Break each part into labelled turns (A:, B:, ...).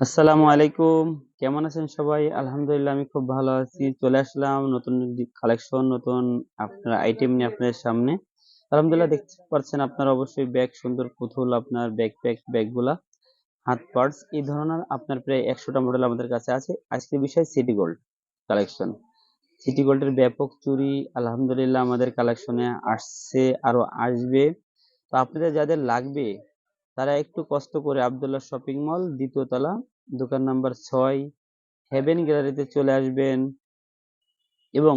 A: আসসালামু আলাইকুম। কেমন আছেন সবাই? আলহামদুলিল্লাহ, আমি খুব ভালো আছি। চলে আসলাম নতুন কালেকশন নতুন আপনার আইটেম নিয়ে আপনাদের সামনে। আলহামদুলিল্লাহ, দেখতে পাচ্ছেন আপনার অবশ্যই ব্যাগ সুন্দর, পুতুল আপনার ব্যাকপ্যাক ব্যাগগুলা হাত পার্টস এই ধরনের আপনার প্রায় একশোটা মডেল আমাদের কাছে আছে। আজকের বিষয় সিটি গোল্ড কালেকশন সিটি গোল্ডের ব্যাপক চুরি, আলহামদুলিল্লাহ, আমাদের কালেকশনে আসছে, আরও আসবে। তো আপনাদের যাদের লাগবে তারা একটু কষ্ট করে আবদুল্লাহ শপিং মল, দ্বিতীয় তলা, দোকান নাম্বার ছয়, হেভেন গ্যালারিতে চলে আসবেন। এবং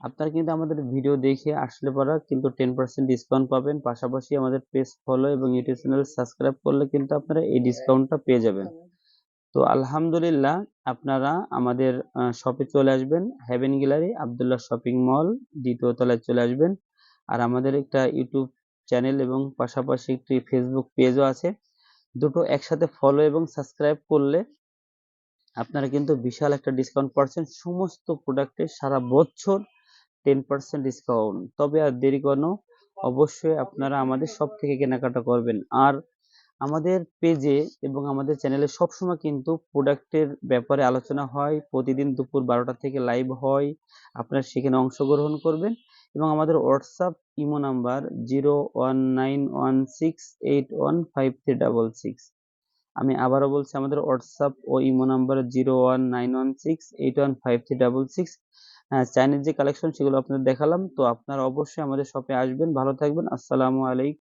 A: আপনারা কিন্তু আমাদের ভিডিও দেখে আসলে পরা কিন্তু টেন পার্সেন্ট ডিসকাউন্ট পাবেন। পাশাপাশি আমাদের পেজ ফলো এবং ইউটিউব চ্যানেল সাবস্ক্রাইব করলে কিন্তু আপনারা এই ডিসকাউন্টটা পেয়ে যাবেন। তো আলহামদুলিল্লাহ আপনারা আমাদের শপে চলে আসবেন। Heaven Gallery, Abdullah shopping mall, দ্বিতীয় তলায় চলে আসবেন। আর আমাদের একটা ইউটিউব চ্যানেল এবং পাশাপাশি একটি ফেসবুক পেজও আছে। দুটো একসাথে ফলো এবং সাবস্ক্রাইব করলে আপনারা কিন্তু বিশাল একটা ডিসকাউন্ট পাচ্ছেন। সমস্ত প্রোডাক্টে সারা বছর টেন পার্সেন্ট ডিসকাউন্ট তবে আর দেরি কেন, অবশ্যই আপনারা আমাদের সব থেকে কেনাকাটা করবেন। আর আমাদের পেজে এবং আমাদের চ্যানেলে সবসময় কিন্তু প্রোডাক্টের ব্যাপারে আলোচনা হয়। প্রতিদিন দুপুর বারোটা থেকে লাইভ হয়। আপনারা সেখানে অংশগ্রহণ করবেন এবং আমাদের WhatsApp imo number zero one nine one six eight one five three double six আমি আবারও বলছি, আমাদের হোয়াটসঅ্যাপ ও imo number zero one nine one six eight one five three double six Chinese যে কালেকশন সেগুলো আপনাদের দেখালাম। তো আপনারা অবশ্যই আমাদের শপে আসবেন। ভালো থাকবেন। আসসালামু আলাইকুম।